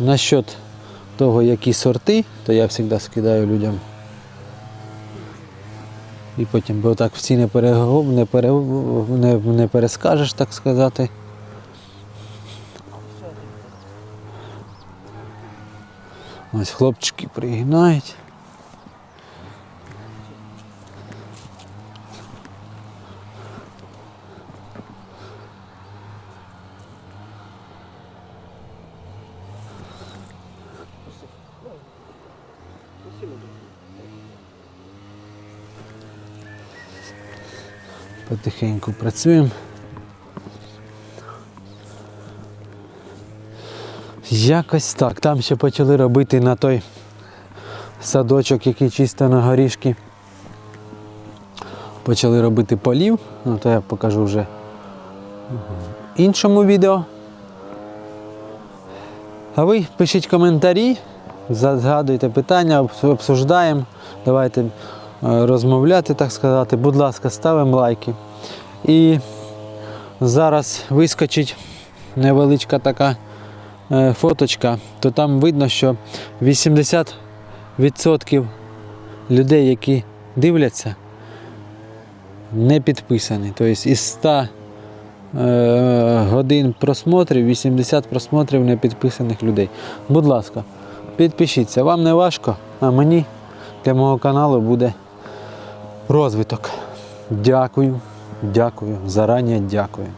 Насчет того, які сорти, то я завжди скидаю людям. І потім, бо так всі не, пере, не, пере, не, не перескажеш, так сказати. Ось хлопчики пригинають. Потихеньку працюємо. Якось так. Там ще почали робити на той садочок, який чисто на горішки. Почали робити полів, ну то я покажу вже в іншому відео. А ви пишіть коментарі, згадуйте питання, обсуждаємо. Давайте е, розмовляти, так сказати. Будь ласка, ставимо лайки. І зараз вискочить невеличка така е, фоточка, то там видно, що 80% людей, які дивляться, не підписані. Тобто із 100 е, годин просмотрів, 80 просмотрів непідписаних людей. Будь ласка, підпишіться. Вам не важко, а мені для мого каналу буде розвиток. Дякую, дякую, зарані дякую.